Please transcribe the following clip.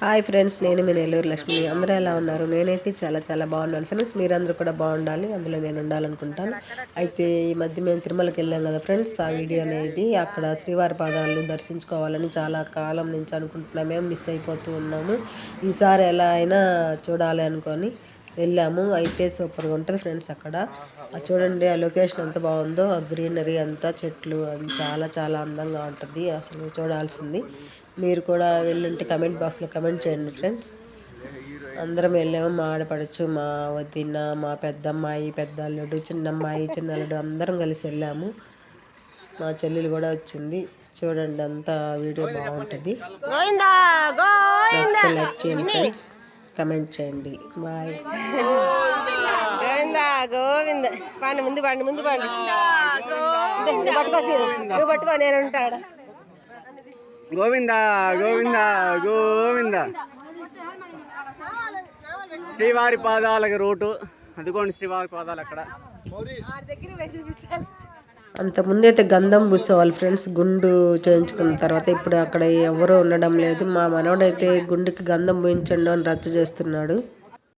Hi friends నేను మీ నెల్లూరు లక్ష్మి. అందరూ ఎలా ఉన్నారు? నేనైతే చాలా చాలా బాగున్నాను. ఫ్రెండ్స్ మీరందరూ కూడా బాగుండాలి. అందులో నేను ఉండాలనుకుంటాను. అయితే ఈ మధ్య మేము తిరుమలకి వెళ్ళాం కదా ఫ్రెండ్స్ ఆ వీడియో అనేది అక్కడ శ్రీవారి పాదాలను దర్శించుకోవాలని చాలా కాలం నుంచి అనుకుంటున్నాం. మేము మిస్ అయిపోతూ ఉన్నాము. ఈసారి ఎలా అయినా చూడాలి అనుకొని వెళ్ళాము. అయితే సూపర్గా ఉంటుంది ఫ్రెండ్స్ అక్కడ. చూడండి ఆ లొకేషన్ ఎంత బాగుందో. ఆ గ్రీనరీ అంతా చెట్లు అది చాలా చాలా అందంగా ఉంటుంది. అసలు చూడాల్సింది. మీరు కూడా వెళ్ళుంటే కమెంట్ బాక్స్లో కమెంట్ చేయండి ఫ్రెండ్స్. అందరం వెళ్ళాము. మా ఆడపడచ్చు మా వదిన మా పెద్దమ్మాయి పెద్ద అల్లుడు చిన్నమ్మాయి చిన్న అల్లుడు అందరం కలిసి వెళ్ళాము. మా చెల్లెలు కూడా వచ్చింది. చూడండి అంతా వీడియో బాగుంటుంది. లైక్ చేయండి ఫ్రెండ్స్. కమెంట్ చేయండి. బాయ్. గోవింద గోవింద. పండు ముందు పండు ముందు పండు. నువ్వు పట్టుకో సీరు నువ్వు పట్టుకో నేను ఉంటాడు గోవింద గోవింద గోవింద. శ్రీవారి పాదాలకు రూటు. అదిగోండి శ్రీవారి పాదాలు అక్కడ. అంతకుముందు అయితే గంధం పూసేవాళ్ళు ఫ్రెండ్స్ గుండు చేయించుకున్న తర్వాత ఇప్పుడు అక్కడ ఎవరూ ఉండడం లేదు. మా మనవడైతే గుండుకి గంధం పూయించండు అని రచ్చ చేస్తున్నాడు.